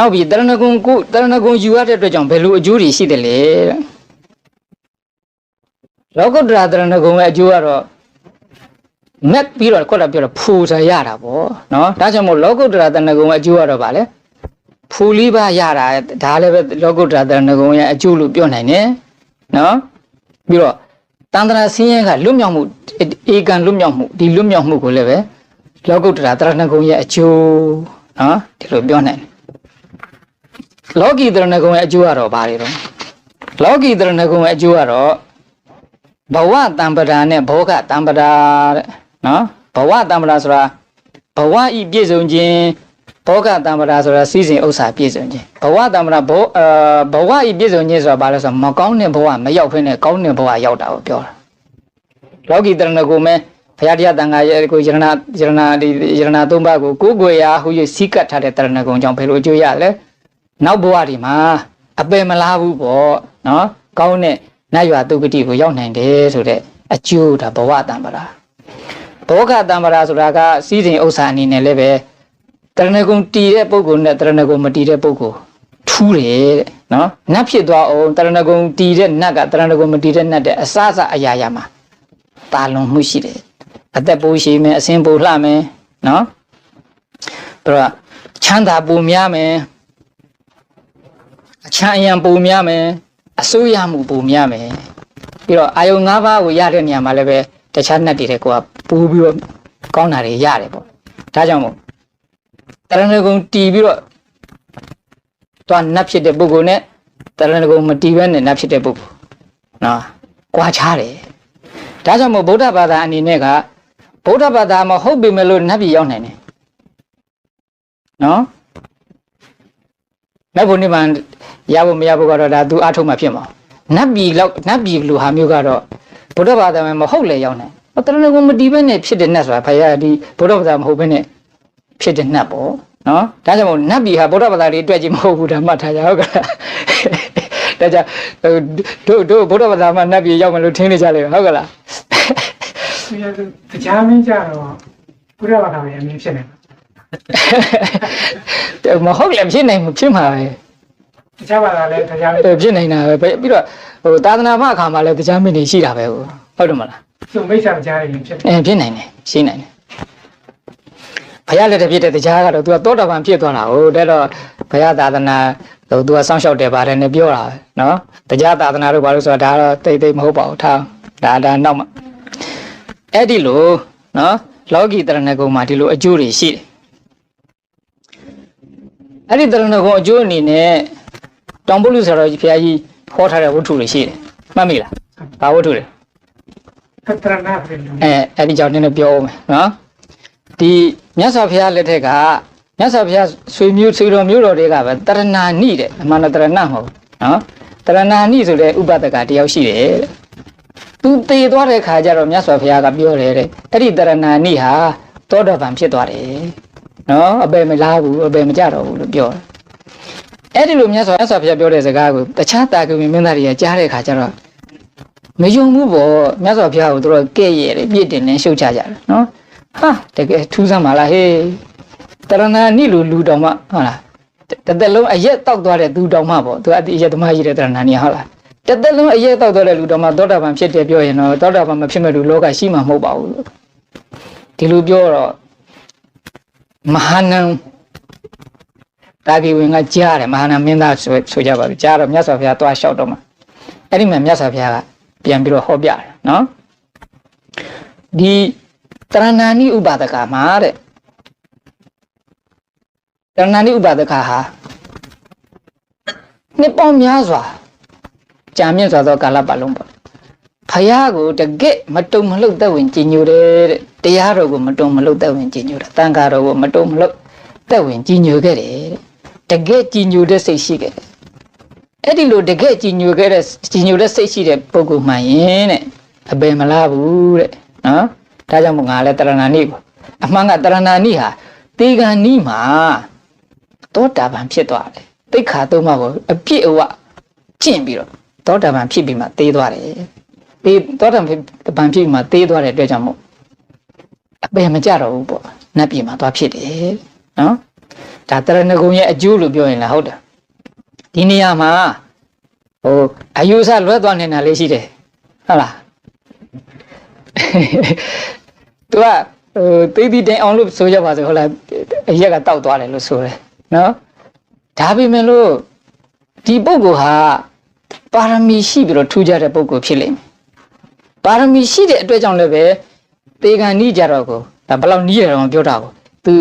နောက်ပြီးတရဏဂုံကိုတရဏဂုံယူရတဲ့အတွက်ကြောင့်ဘယ်လိုအကျိုးတွေရှိတယ်လဲတဲ့လောကုတ္တရာတရဏဂုံရဲ့အကျိုးကတော့မက်ပြီးတော့ခုနကပြောတော့ဖူဆာရတာပေါ့နော်ဒါကြောင့်မို့လောကုတ္တရာတရဏဂုံရဲ့အကျိုးကတော့ဗာလဲဖူလေးပါရတာဒါလည်းပဲလောကုတ္တရာတရဏဂုံရဲ့အကျိုးလို့ပြောနိုင်တယ်နော်ပြီးတော့တန္တရာဆင်းရဲကလွတ်မြောက်မှုဧကံလွတ်မြောက်မှုဒီလွတ်မြောက်မှုကိုလည်းပဲလောကုတ္တရာတရဏဂုံရဲ့အကျိုးနော်ဒီလိုပြောနိုင်တယ် လောကီတရဏဂုံရဲ့အကျိုးကတော့ဘာတွေတော့လောကီတရဏဂုံရဲ့အကျိုးကတော့ဘဝတံပဒါနဲ့ဘောဂတံပဒါတဲ့နော်ဘဝတံပဒါဆိုတာဘဝဤပြည့်စုံခြင်းဘောဂတံပဒါဆိုတာစီစဉ်ဥစ္စာပြည့်စုံခြင်းဘဝတံပဒါဘောအဲဘဝဤပြည့်စုံခြင်းဆိုတာဘာလဲဆိုတော့မကောင်းတဲ့ဘဝမရောက်ဖ ೇನೆ ကောင်းတဲ့ဘဝရောက်တာကိုပြောတာလောကီတရဏဂုံမဲ့ဘုရားတရားတန်ခါရဲ့ကိုယရဏယရဏဒီယရဏသုံးပါးကိုကိုယ်ကိုယ်ရာဟူ၍စီးကပ်ထားတဲ့တရဏဂုံကြောင့်ဘယ်လိုအကျိုးရလဲ နောက်ဘဝဒီမှာအပယ်မလားဘူးပေါ့နော်ကောင်းတဲ့နတ်ရွာတုဂတိကိုရောက်နိုင်တယ်ဆိုတဲ့အကျိုးဒါဘဝတံပရာဘောဂတံပရာဆိုတာကစီးစိမ်ဥစ္စာအနေနဲ့လည်းပဲတရဏဂုံတီတဲ့ပုဂ္ဂိုလ်နဲ့တရဏဂုံမတီတဲ့ပုဂ္ဂိုလ်ထူးတယ်တဲ့နော်နတ်ဖြစ်သွားအောင်တရဏဂုံတီတဲ့နတ်ကတရဏဂုံမတီတဲ့နတ်တဲ့အစအစအရာရာမှာတာလွန်မှုရှိတယ်အသက်ပိုးရှိမယ်အစင်ပိုးလှမယ်နော်ပြီးတော့ချမ်းသာပူများမယ် အချမ်းအယံပုံများမယ်အစိုးရမှုပုံများမယ်ပြီးတော့အာယုံ၅ပါးကိုရတဲ့နေရာမှာလည်းပဲတခြားနှက်တွေတဲ့ကိုကပူပြီးတော့ကောင်းတာတွေရတယ်ပေါ့ဒါကြောင့်မို့တရဏဂုံတီးပြီးတော့တွားနှက်ဖြစ်တဲ့ပုဂ္ဂိုလ်နဲ့တရဏဂုံမတီးဘဲနဲ့နှက်ဖြစ်တဲ့ပုဂ္ဂိုလ်နော်ကွာခြားတယ်ဒါကြောင့်မို့ဗုဒ္ဓဘာသာအနေနဲ့ကဗုဒ္ဓဘာသာမှာဟုတ်ပြီမဲ့လို့နှက်ပြည်ရောက်နိုင်တယ်နော် နောက်ဘုန်နိဗ္ဗာန်ရဖို့မရဖို့ကတော့ဒါသူအထုံးမှဖြစ်မှာနတ်ပြည်လောက်နတ်ပြည်လူဟာမျိုးကတော့ဗုဒ္ဓဘာသာမှာမဟုတ်လေရောက်နေတရဏဂုံမတီးပဲနဲ့ဖြစ်တဲ့နတ်ဆိုတာဖယားဒီဗုဒ္ဓဘာသာမဟုတ်ဘဲနဲ့ဖြစ်တဲ့နတ်ပေါ့နော်ဒါကြောင့်မို့နတ်ပြည်ဟာဗုဒ္ဓဘာသာတွေအတွက်ကြီးမဟုတ်ဘူးဓမ္မထားကြဟုတ်ကလားဒါကြောင့်တို့တို့ဗုဒ္ဓဘာသာမှာနတ်ပြည်ရောက်မလို့ထင်းနေကြလေဟုတ်ကလားသူရသူတရားမင်းကြတော့ဘုရားဘာသာရဲ့အမြင်ဖြစ်နေတယ် မဟုတ်လည်းဖြစ်နိုင်ဖြစ်မှာပဲတရားဘာသာလည်းတရားအဲဖြစ်နိုင်တာပဲပြီးတော့ဟိုသာသနာ့ဘအခါမှာလည်းတရားမင်းတွေရှိတာပဲဟုတ်ဟုတ်တယ်မလားသူမိစ္ဆာကြားရင်ဖြစ်တယ်အဲဖြစ်နိုင်တယ်ရှိနိုင်တယ်ဘုရားလက်ထက်ဖြစ်တဲ့တရားကတော့ तू ကသောတာပန်ဖြစ်သွားတာဟုတ်တဲ့တော့ဘုရားသာသနာဟို तू ကစောင့်ရှောက်တယ်ပါတယ်နဲ့ပြောတာပဲနော်တရားသာသနာတို့ဘာလို့ဆိုတာဒါတော့တိတ်တိတ်မဟုတ်ပါဘူးထားဒါဒါနောက်မှအဲ့ဒီလိုနော်လောကီတရဏဂုံမှာဒီလိုအကျိုးတွေရှိတယ် အဲ့ဒီတရဏဂုံအကျိုးအနေနဲ့တောင်ပုလူဆရာတော်ကြီးဘုရားကြီးဟောထားတဲ့ဝတ္ထုတွေရှိတယ်မှတ်မိလားဘာဝတ္ထုလဲသတ္တရဏဖြစ်တယ်အဲအဲ့ဒီကြောင့်နည်းနည်းပြောအောင်မယ်နော်ဒီမြတ်စွာဘုရားလက်ထက်ကမြတ်စွာဘုရားဆွေမျိုးဆွေတော်မျိုးတော်တွေကပဲတရဏာနိတဲ့အမှန်တော့တရဏမဟုတ်ဘူးနော်တရဏာနိဆိုတဲ့ဥပဒကတယောက်ရှိတယ်တဲ့သူတည်သွားတဲ့ခါကျတော့မြတ်စွာဘုရားကပြောတယ်တဲ့အဲ့ဒီတရဏာနိဟာသောတာပန်ဖြစ်သွားတယ် နော်အပေမလားဘူးအပေမကြတော့ဘူးလို့ပြောတယ်အဲ့ဒီလိုမြတ်စွာမြတ်စွာဘုရားပြောတဲ့စကားကိုတခြားတာကမင်းမင်းသားတွေကကြားတဲ့ခါကျတော့မယုံဘူးပေါ့မြတ်စွာဘုရားကိုတို့ကဲ့ရဲ့တယ်ပြစ်တင်နေရှုတ်ချကြတယ်နော်ဟာတကယ်ထူးဆန်းပါလားဟေးတရဏာနိလူလူတော်မှဟုတ်လားတတသက်လုံးအရက်တောက်သွားတဲ့သူတော်မှပေါ့သူအတိအရက်သမားကြီးတဲ့တရဏာနိဟုတ်လားတသက်လုံးအရက်တောက်သွားတဲ့လူတော်မှသောတာပန်ဖြစ်တယ်ပြောရင်တော့သောတာပန်မဖြစ်မဲ့လူလောကရှိမှာမဟုတ်ပါဘူးလို့ဒီလိုပြောတော့ မဟာနံတာဂိဝင်ကကြားတယ်မဟာနံမင်းသားဆိုဆိုကြပါဘူးကြားတော့မြတ်စွာဘုရားသွားလျှောက်တော့မှအဲ့ဒီမှာမြတ်စွာဘုရားကပြန်ပြီးတော့ဟောပြတယ်နော်ဒီတရဏာနိဥပါဒကမှာတဲ့တရဏာနိဥပါဒကဟာနှစ်ပေါင်းများစွာကြာမြင့်စွာသောကာလပတ်လုံးပေါ့ ဖယားကိုတကက်မတုံမလှုပ်သက်ဝင်ကြည်ညိုတယ်တဲ့တရားတော်ကိုမတုံမလှုပ်သက်ဝင်ကြည်ညိုတာတန်ခါတော်ကိုမတုံမလှုပ်သက်ဝင်ကြည်ညိုခဲ့တယ်တဲ့တကက်ကြည်ညိုတဲ့စိတ်ရှိခဲ့တယ်အဲ့ဒီလိုတကယ်ကြည်ညိုခဲ့တဲ့ကြည်ညိုတဲ့စိတ်ရှိတဲ့ပုဂ္ဂိုလ်မှန်ရင်တဲ့အပယ်မလားဘူးတဲ့နော်ဒါကြောင့်မို့ငါလဲတရဏာနိကိုအမှန်ကတရဏာနိဟာတေဂန်နိမှာသောတာပန်ဖြစ်သွားတယ်တိခါသုံးပါးကိုအပြည့်အဝကျင့်ပြီးတော့သောတာပန်ဖြစ်ပြီးမှတေးသွားတယ် တေးသောတာပန်ဖြစ်ပြီးမှတေးသွားတဲ့အတွက်ကြောင့်မို့အပယ်မကြတော့ဘူးပေါ့နတ်ပြည်မှာသွားဖြစ်တယ်နော်ဒါတရဏဂုံရဲ့အကျိုးလို့ပြောရင်လားဟုတ်တယ်ဒီနေရာမှာဟိုအယူဆလွဲသွားနေတာလေးရှိတယ်ဟုတ်လားသူကဟိုသိသိတင်အောင်လို့ဆိုရပါစေဟုတ်လားအရက်ကတောက်သွားတယ်လို့ဆိုတယ်နော်ဒါပေမဲ့လို့ဒီပုဂ္ဂိုလ်ဟာပါရမီရှိပြီးတော့ထူးခြားတဲ့ပုဂ္ဂိုလ်ဖြစ်လိမ့်မယ် ပါရမီရှိတဲ့အတွက်ကြောင့်လည်းပဲတေဂန်နီးကြတော့ကိုဒါဘယ်လောက်နီးရတော့ပြောတာကိုသူ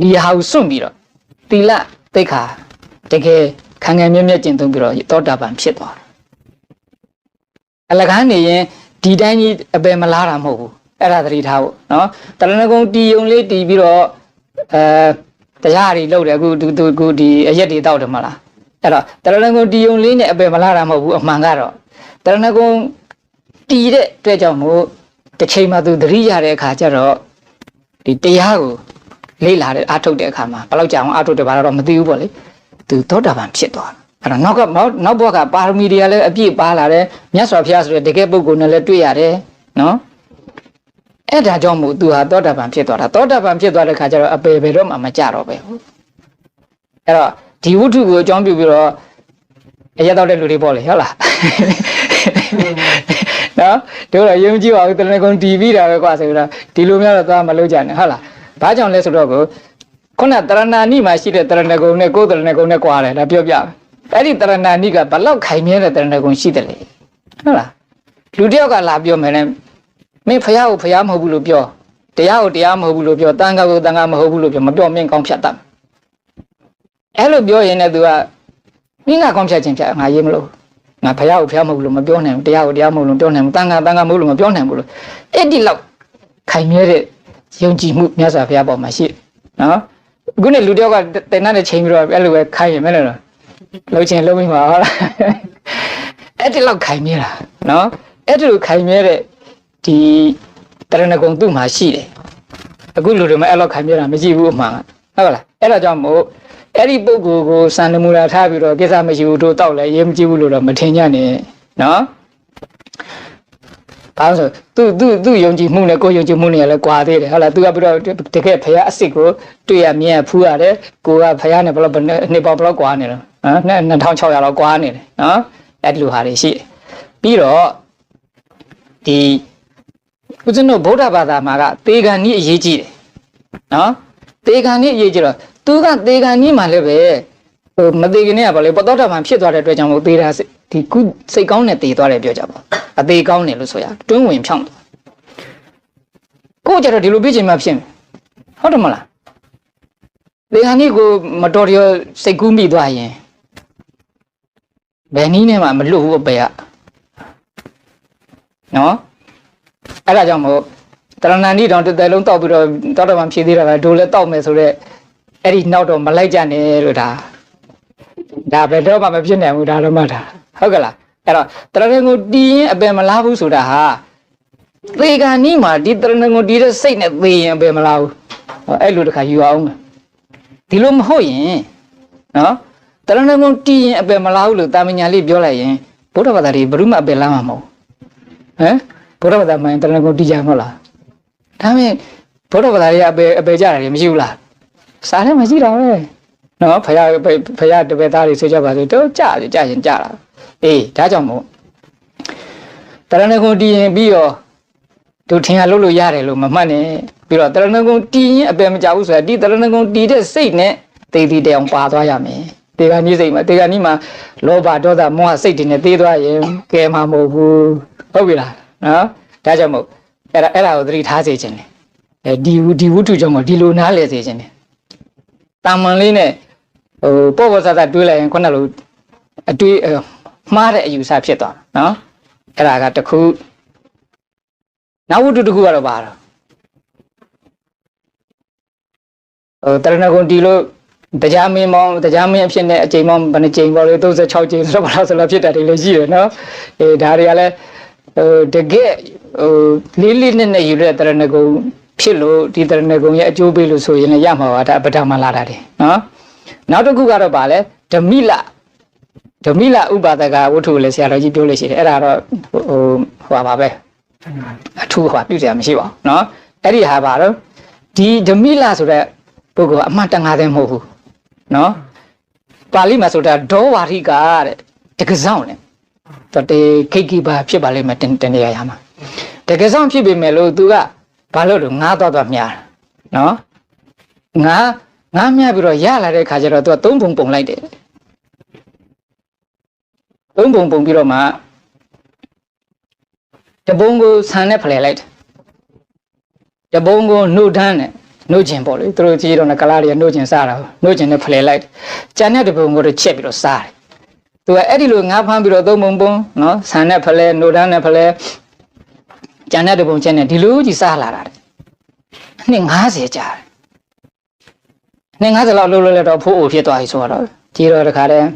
ဒီဟာကိုစွန့်ပြီးတော့တီလတိတ်ခါတကယ်ခံခံမြဲမြဲကျင့်သုံးပြီးတော့သောတာပန်ဖြစ်သွားတယ်အလကားနေရင်ဒီတိုင်းကြီးအပယ်မလားတာမဟုတ်ဘူးအဲ့ဒါသတိထားဖို့နော်တရဏဂုံတီယုံလေးတီးပြီးတော့အဲတရားတွေလုပ်တယ်အခုသူသူအခုဒီအရက်တွေတောက်တယ်မလားအဲ့တော့တရဏဂုံတီယုံလေးနဲ့အပယ်မလားတာမဟုတ်ဘူးအမှန်ကတော့ တရဏဂုံတီးတဲ့အတွက်ကြောင့်မို့တစ်ချိန်မှသူသတိရတဲ့အခါကျတော့ဒီတရားကိုလေ့လာတဲ့အားထုတ်တဲ့အခါမှာဘယ်လောက်ကြာအောင်အားထုတ်တယ်ဘာတော့မသိဘူးပေါ့လေသူသောတာပန်ဖြစ်သွားတယ်အဲ့တော့နောက်ကနောက်နောက်ဘက်ကပါရမီတွေကလည်းအပြည့်ပါလာတယ်မြတ်စွာဘုရားဆိုတဲ့တကယ်ပုဂ္ဂိုလ်နဲ့လည်းတွေ့ရတယ်နော်အဲ့ဒါကြောင့်မို့သူဟာသောတာပန်ဖြစ်သွားတာသောတာပန်ဖြစ်သွားတဲ့ခါကျတော့အပေပေတော့မှမကြတော့ပဲဟုတ်အဲ့တော့ဒီဝတ္ထုကိုအကြောင်းပြုပြီးတော့အရက်တော့တဲ့လူတွေပေါ့လေဟုတ်လား နော်တို့တော့ယုံကြည်ပါဘူးတရဏဂုံတီးပြီးတာပဲကွာဆိုတော့ဒီလိုမျိုးတော့သွားမလုပ်ကြနဲ့ဟုတ်လားဘာကြောင့်လဲဆိုတော့ကိုခုနတရဏာနိမှာရှိတဲ့တရဏဂုံနဲ့ကိုယ်တရဏဂုံနဲ့ကွာတယ်ဒါပြောပြမယ်အဲ့ဒီတရဏာနိကဘလောက်ခိုင်မြဲတဲ့တရဏဂုံရှိတယ်လေဟုတ်လားလူတစ်ယောက်ကလာပြောမယ်နဲ့မင်းဖះကိုဖះမဟုတ်ဘူးလို့ပြောတရားကိုတရားမဟုတ်ဘူးလို့ပြောတန်ခါကိုတန်ခါမဟုတ်ဘူးလို့ပြောမပြောမင်းကောင်းဖြတ်တတ်အဲ့လိုပြောရင်လည်း तू ကမင်းကကောင်းဖြတ်ခြင်းဖြတ်ငါရေးမလို့ ငါဖះကိုဖះမဟုတ်ဘူးလို့မပြောနိုင်ဘူးတရားကိုတရားမဟုတ်လို့ပြောနိုင်ဘူးတန်ခါတန်ခါမဟုတ်လို့မပြောနိုင်ဘူးလို့အဲ့ဒီလောက်ခိုင်မြဲတဲ့ယုံကြည်မှုမြတ်စွာဘုရားပေါ်မှာရှိနော်အခုနဲ့လူတယောက်ကတင်တဲ့ချိန်ပြီးတော့အဲ့လိုပဲခိုင်ရမယ်လို့လှုပ်ချင်လှုပ်မိမှာဟုတ်လားအဲ့ဒီလောက်ခိုင်မြဲတာနော်အဲ့ဒီလိုခိုင်မြဲတဲ့ဒီတရဏဂုံသူ့မှာရှိတယ်အခုလူတွေမအဲ့လောက်ခိုင်ပြတာမရှိဘူးအမှန်ကဟုတ်ကလားအဲ့ဒါကြောင့်မို့ အဲ့ဒီပုဂ္ဂိုလ်ကိုစံနမူနာထားပြီးတော့ကိစ္စမရှိဘူးတို့တောက်လဲရေးမကြည့်ဘူးလို့တော့မထင်ကြနဲ့နော်ဘာလို့ဆိုသူသူသူယုံကြည်မှုနဲ့ကိုယ်ယုံကြည်မှုနဲ့လည်းကွာသေးတယ်ဟုတ်လားသူကပြီးတော့တကယ်ဖရာအစ်စ်ကိုတွေ့ရမြင်ရဖူးရတယ်ကိုကဖရာနဲ့ဘယ်လောက်နေပေါဘယ်လောက်ကွာနေလဲဟမ်2600လောက်ကွာနေတယ်နော်အဲ့ဒီလိုဟာတွေရှိတယ်ပြီးတော့ဒီဦးဇင်းတို့ဗုဒ္ဓဘာသာမှာကသေဂန်ကြီးအရေးကြီးတယ်နော်သေဂန်ကြီးအရေးကြီးတော့ သူကသေဂန်ကြီးမှာလည်းပဲဟိုမသေးခင်ကဗောလေပတောတာမှဖြစ်သွားတဲ့အတွက်ကြောင့်မို့သေတာစိတ်ဒီကုစိတ်ကောင်းနဲ့သေသွားတယ်ပြောကြပါအသေးကောင်းတယ်လို့ဆိုရတွင်းဝင်ဖြောင်းတယ်ကိုကြတော့ဒီလိုပြချင်မှဖြစ်မယ်ဟုတ်တယ်မလားသေဂန်ကြီးကိုမတော်ရစိတ်ကူးမိသွားရင်ဘယ်နည်းနဲ့မှမလွတ်ဘူးအပေကနော်အဲ့ဒါကြောင့်မို့တရဏဏီတောင်တစ်သက်လုံးတောက်ပြီးတော့တောက်တော့မှဖြည့်သေးတာပဲဒိုလည်းတောက်မယ်ဆိုတော့ အဲ့ဒီနောက်တော့မလိုက်ကြနဲ့လို့ဒါဒါပဲတော့မှမဖြစ်နိုင်ဘူးဒါတော့မှဒါဟုတ်ကလားအဲ့တော့တရဏကိုတီးရင်အပယ်မလားဘူးဆိုတာဟာသေကံနီးမှာဒီတရဏကိုတီးတဲ့စိတ်နဲ့သေရင်အပယ်မလားဘူးဟောအဲ့လိုတခါယူအောင်မယ်ဒီလိုမဟုတ်ရင်နော်တရဏကိုတီးရင်အပယ်မလားဘူးလို့တာမညာလေးပြောလိုက်ရင်ဘုရားဘာသာတွေဘယ်သူမှအပယ်လားမှာမဟုတ်ဟမ်ဘုရားဘာသာမှန်တရဏဂုံတီးကြမဟုတ်လားဒါမဲ့ဘုရားဘာသာတွေကအပေအပေကြတာတွေမရှိဘူးလား စားထဲမှာရှိတာပဲနော်ဖယားဖယားတပည့်သားတွေဆိုကြပါစို့တော့ကြတယ်ကြရင်ကြတာအေးဒါကြောင့်မို့တရဏဂုံတီးရင်ပြီးတော့တို့ထင်ရလို့လို့ရတယ်လို့မမှတ်နဲ့ပြီးတော့တရဏဂုံတီးရင်အပေမကြဘူးဆိုတာဒီတရဏဂုံတီးတဲ့စိတ်နဲ့တေးသေးတအောင်ပါသွားရမယ်တေဂာနီးစိတ်မှာတေဂာနီးမှာလောဘဒေါသမောဟစိတ်တွေနဲ့တေးသွားရင်ကဲမှာမဟုတ်ဘူးဟုတ်ပြီလားနော်ဒါကြောင့်မို့အဲ့ဒါအဲ့ဒါကိုသတိထားစေခြင်းလေအဲဒီဝဒီဝတ္ထုကြောင့်မို့ဒီလိုနားလဲစေခြင်းလေ တာမန်လေးနဲ့ဟိုပေါ့ပေါ့ဆဆတွေးလိုက်ရင်ခုနလိုအတွေးမှားတဲ့အယူဆဖြစ်သွားတာနော်အဲ့ဒါကတစ်ခုနောက်ဝတ္ထုတစ်ခုကတော့ပါတော့ဟိုတရဏဂုံတီလို့တရားမင်းမောင်းတရားမင်းအဖြစ်နဲ့အချိန်မောင်းဘယ်နှချိန်ပေါ့လေ36ချိန်ဆိုတော့ဘာလို့ဆိုတော့ဖြစ်တာတွေလည်းရှိရနော်အေးဒါတွေကလည်းဟိုတကယ်ဟိုလေးလေးနဲ့နဲ့ယူတဲ့တရဏဂုံ ဖြစ်လို့ဒီတရဏဂုံရဲ့အကျိုးပေးလို့ဆိုရင်လည်းရမှာပါဒါပဒမလာတာတယ်နော်နောက်တစ်ခုကတော့ဗာလဲဓမိလဓမိလဥပါဒကဝတ္ထုကိုလည်းဆရာတော်ကြီးပြောလို့ရှိတယ်အဲ့ဒါတော့ဟိုဟိုပါပဲအထူးဟိုပြုစရာမရှိပါဘူးနော်အဲ့ဒီဟာပါတော့ဒီဓမိလဆိုတဲ့ပုဂ္ဂိုလ်အမှန်တန်ငါတဲ့မဟုတ်ဘူးနော်ပါဠိမှာဆိုတာဒောဝါရိကတဲ့တကဆောင်လေတတေခိကိပါဖြစ်ပါလိမ့်မယ်တန်တရာရမှာတကဆောင်ဖြစ်ပေမဲ့လို့သူက ဘာလို့လို့ငားသွားသွားမြားတာနော်ငားငားမြားပြီးတော့ရလာတဲ့ခါကျတော့ तू ကသုံးပုံပုံလိုက်တယ်သုံးပုံပုံပြီးတော့မှတပုံကိုဆန်နဲ့ဖလှယ်လိုက်တယ်တပုံကိုနှုတ်ထမ်းနဲ့နှုတ်ကျင်ပေါ့လေသူတို့ကြည့်တော့ကလားတွေကနှုတ်ကျင်စားတာနှုတ်ကျင်နဲ့ဖလှယ်လိုက်တယ်ကြံတဲ့တပုံကိုတော့ချက်ပြီးတော့စားတယ်သူကအဲ့ဒီလိုငါးဖမ်းပြီးတော့သုံးပုံပုံနော်ဆန်နဲ့ဖလှယ်နှုတ်ထမ်းနဲ့ဖလှ ယ်ကြံတဲ့တပုံချက်နဲ့ဒီလိုကြီးစားလာတာတဲ့နှစ်90ကြာတယ်နှစ်90လောက်လှုပ်လှုပ်လက်တော့ဖိုးအိုဖြစ်သွားပြီဆိုတော့ကြည့်တော့တခါတည်း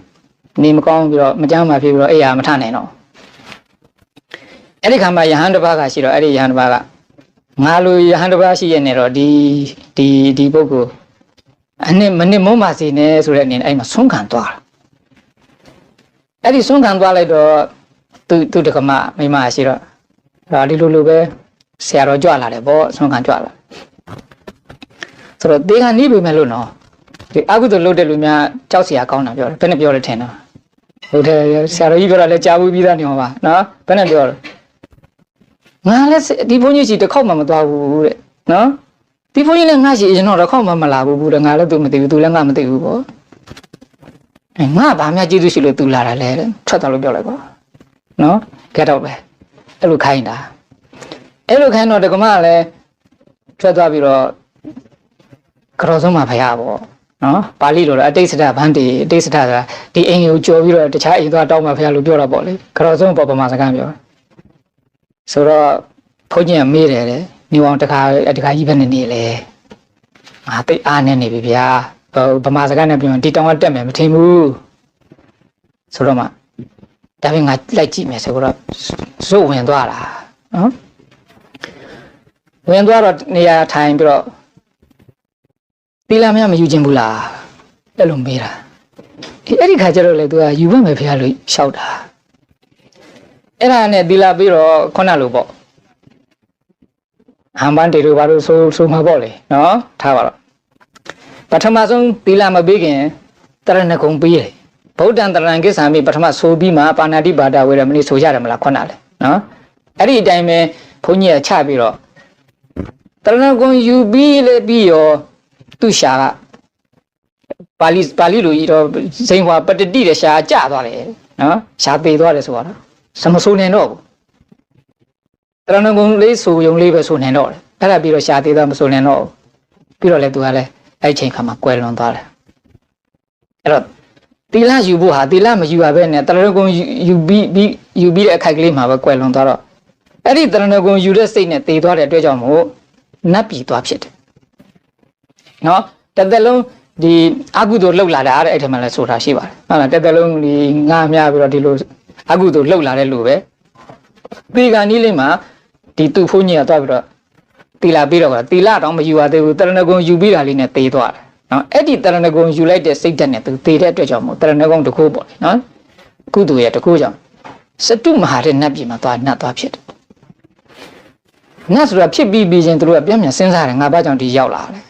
နေမကောင်းပြီးတော့မကြမ်းမှဖြစ်ပြီးတော့အိယာမထနိုင်တော့အဲ့ဒီခါမှာယဟန်တစ်ပါးကရှိတော့အဲ့ဒီယဟန်တစ်ပါးကငါလိုယဟန်တစ်ပါးရှိရနေတော့ဒီဒီဒီပုဂ္ဂိုလ်အနစ်မနစ်မုံပါစေနဲ့ဆိုတဲ့အနေနဲ့အဲ့မှာဆုံးခံသွားတာအဲ့ဒီဆုံးခံသွားလိုက်တော့သူသူတက္ကမမိမရှိတော့ ဒါဒီလိုလိုပဲဆရာတော်ကြွလာတယ်ဗောဆုံးခံကြွလာဆိုတော့တေခါနီးပြီမဲ့လို့နော်ဒီအကုသိုလ်လုပ်တဲ့လူများကြောက်စရာကောင်းတာပြောတယ်ဘယ်နဲ့ပြောလဲထင်တော့ဟုတ်တယ်ဆရာတော်ကြီးပြောတာလည်းကြားဘူးပြီးသားနေမှာပါနော်ဘယ်နဲ့ပြောလဲငါလည်းဒီဘုန်းကြီးစီတစ်ခေါက်မှမသွားဘူးတဲ့နော်ဒီဘုန်းကြီးလည်းငါစီအရင်တော့တစ်ခေါက်မှမလာဘူးတဲ့ငါလည်းသူမသိဘူးသူလည်းငါမသိဘူးပေါ့အဲငါဘာမှကျေးဇူးရှိလို့သူလာတာလဲတဲ့ထွက်သွားလို့ပြောလိုက်ကွာနော်ကြက်တော့ပဲ အဲ့လိုခိုင်းတာအဲ့လိုခိုင်းတော့ဒကမကလည်းထွက်သွားပြီးတော့ကရောဆုံးမှာဖရားပေါ့နော်ပါဠိလိုတော့အတိတ်စဒဗန္တိအတိတ်စဒဆိုတာဒီအိမ်ကိုကြော်ပြီးတော့တခြားအိမ်သွားတောင်းမှာဖရားလို့ပြောတာပေါ့လေကရောဆုံးပေါ့ပမာစကားပြောတာဆိုတော့ဘုန်းကြီးကမေးတယ်တဲ့နေအောင်တခါတခါကြီးပဲနေနေလေငါတိတ်အားနေနေပြီဗျာဟိုဗမာစကားနဲ့ပြောရင်ဒီတောင်ကတက်မယ်မထင်ဘူးဆိုတော့မှ ဒါပေမဲ့ငါလိုက်ကြည့်မယ်ဆိုတော့ဇုတ်ဝင်သွားတာနော်ဝင်သွားတော့နေရာထိုင်ပြီးတော့တီလာမရမယူခြင်းဘူးလားအဲ့လိုမေးတာအေးအဲ့ဒီခါကျတော့လေ तू ကယူပါမယ်ဖေလို့ရှောက်တာအဲ့ဒါနဲ့ဒီလာပြီးတော့ခုနလိုပေါ့ဟမ်ဘန်တေတို့ဘာလို့ဆိုဆိုမှာပေါ့လေနော်ထားပါတော့ပထမဆုံးဒီလာမပြီးခင်တရဏဂုံပြီးတယ် ဗုဒ္ဓံတရဏကိစ္ဆာမိပထမဆိုပြီးမှပါဏာတိပါဒဝေရမဏိဆိုရတယ်မလားခုနလေနော်အဲ့ဒီအတိုင်းပဲဘုန်းကြီးကချပြီးတော့တရဏဂုံယူပြီးလေပြီးရောသူ့ရှာကပါဠိပါဠိလိုကြီးတော့ဇိန်ဟွာပတ္တိတဲ့ရှာကကျသွားတယ်နော်ရှာသေးသွားတယ်ဆိုတော့စမဆိုးနေတော့ဘူးတရဏဂုံလေးဆိုယုံလေးပဲဆိုနေတော့တယ်အဲ့ဒါပြီးတော့ရှာသေးတာမဆိုနေတော့ဘူးပြီးတော့လည်းသူကလည်းအဲ့ချိန်ခါမှာကွယ်လွန်သွားတယ်အဲ့တော့ တီလာယူဖို့ဟာတီလာမယူရဘဲနဲ့တရဏဂုံယူယူပြီးပြီးယူပြီးတဲ့အခိုက်ကလေးမှာပဲကွယ်လွန်သွားတော့အဲ့ဒီတရဏဂုံယူတဲ့စိတ်နဲ့တည်သွားတဲ့အတွက်ကြောင့်မို့နတ်ပြည်သွားဖြစ်တယ်နော်တစ်သက်လုံးဒီအကုသိုလ်လှုပ်လာတာတဲ့အဲ့ထက်မှလည်းဆိုတာရှိပါတယ်ဟုတ်လားတစ်သက်လုံးဒီငားများပြီးတော့ဒီလိုအကုသိုလ်လှုပ်လာတဲ့လူပဲဒီကနီးလေးမှာဒီသူ့ဖုန်းကြီးကသွားပြီးတော့တီလာပြီးတော့တီလာတော့မယူရသေးဘူးတရဏဂုံယူပြီးတာလေးနဲ့တေးသွားတယ် နော်အဲ့ဒီတရဏဂုံယူလိုက်တဲ့စိတ်ဓာတ်နဲ့သူတေးတဲ့အတွက်ကြောင့်မို့တရဏဂုံတစ်ခုပေါ့လေနော်ကုသိုလ်ရဲ့တစ်ခုကြောင့်စတုမဟာတဲ့နတ်ပြည်မှာသွားနတ်သွားဖြစ်တယ်နတ်ဆိုတာဖြစ်ပြီးပြီးချင်းသူတို့ကပြန်ပြန်စဉ်းစားတယ်ငါဘာကြောင့်ဒီရောက်လာလဲ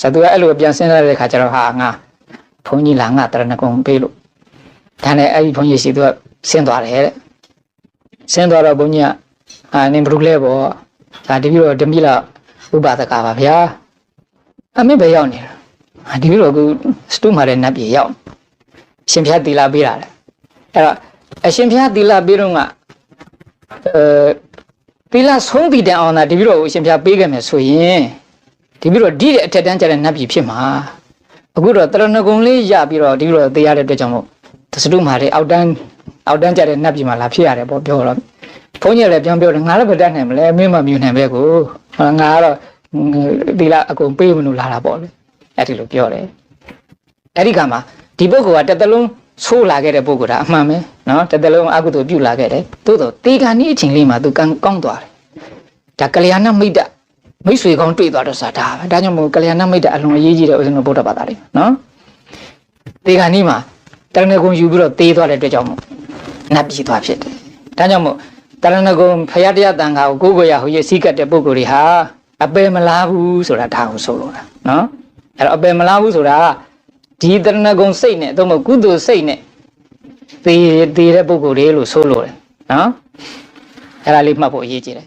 ဇသူကအဲ့လိုပြန်စဉ်းစားတဲ့ခါကျတော့ဟာငါဘုန်းကြီးလာငါတရဏဂုံပေးလို့ဒါနဲ့အဲ့ဒီဘုန်းကြီးရှိသူကဆင်းသွားတယ်တဲ့ဆင်းသွားတော့ဘုန်းကြီးကအာနင်ဘယ်လိုလဲပေါ့ဒါတပည့်တော်ဓမိလဥပဒကပါဗျာအမေပဲရောက်နေတာ အာတပည့်တော်ကစတုမာတဲ့နတ်ပြည်ရောက်အရှင်ဖျားတီလာပေးတာလေအဲ့တော့အရှင်ဖျားတီလာပေးတော့ကအဲတီလာဆုံးတည်တဲ့အောင်သာတပည့်တော်ကိုအရှင်ဖျားပေးခဲ့မယ်ဆိုရင်ဒီပြီးတော့ဒီတဲ့အထက်တန်းကျတဲ့နတ်ပြည်ဖြစ်မှာအခုတော့တရဏဂုံလေးရပြီးတော့ဒီပြီးတော့သိရတဲ့အတွက်ကြောင့်မို့သစတုမာတဲ့အောက်တန်းအောက်တန်းကျတဲ့နတ်ပြည်မှာလာဖြစ်ရတယ်ပေါ့ပြောတော့ဘုန်းကြီးလည်းပြန်ပြောတယ်ငါလည်းမတတ်နိုင်မလဲမင်းမမြူနိုင်ပဲကိုဟာငါကတော့ဒီလာအကုန်ပေးမလို့လာတာပေါ့လေ အဲ့ဒီလိုပြောတယ်အဲ့ဒီကမှဒီပုဂ္ဂိုလ်ကတစ်သက်လုံးဆိုးလာခဲ့တဲ့ပုဂ္ဂိုလ်ဒါအမှန်ပဲနော်တစ်သက်လုံးအကုသိုလ်ပြုလာခဲ့တယ်သို့တော့တေဂာနီအချိန်လေးမှာသူကံကောင်းသွားတယ်ဒါကလျာဏမိတ်တမိတ်ဆွေကောင်းတွေ့သွားတော့ဆိုတာဒါပဲဒါကြောင့်မို့ကလျာဏမိတ်တဲ့အလွန်အရေးကြီးတဲ့ဥစဉ်ဗုဒ္ဓဘာသာလေးနော်ဒီကနေ့မှာတရဏဂုံယူပြီးတော့တေးသွားတဲ့အတွက်ကြောင့်မို့နတ်ပြည်သွားဖြစ်တယ်ဒါကြောင့်မို့တရဏဂုံဖရာတရားတန်ခါကိုကိုယ်ကိုယ်ရဟိုရစီးကတ်တဲ့ပုဂ္ဂိုလ်တွေဟာအပယ်မလားဘူးဆိုတာဒါကိုဆိုလိုတာနော် အဲ့တော့အပယ်မလားဘူးဆိုတာကဒီတရဏဂုံစိတ်နဲ့အတော့မဟုတ်ကုသိုလ်စိတ်နဲ့သေသေတဲ့ပုဂ္ဂိုလ်တွေလို့ဆိုလို့တယ်နော်အဲ့ဒါလေးမှတ်ဖို့အရေးကြီးတယ်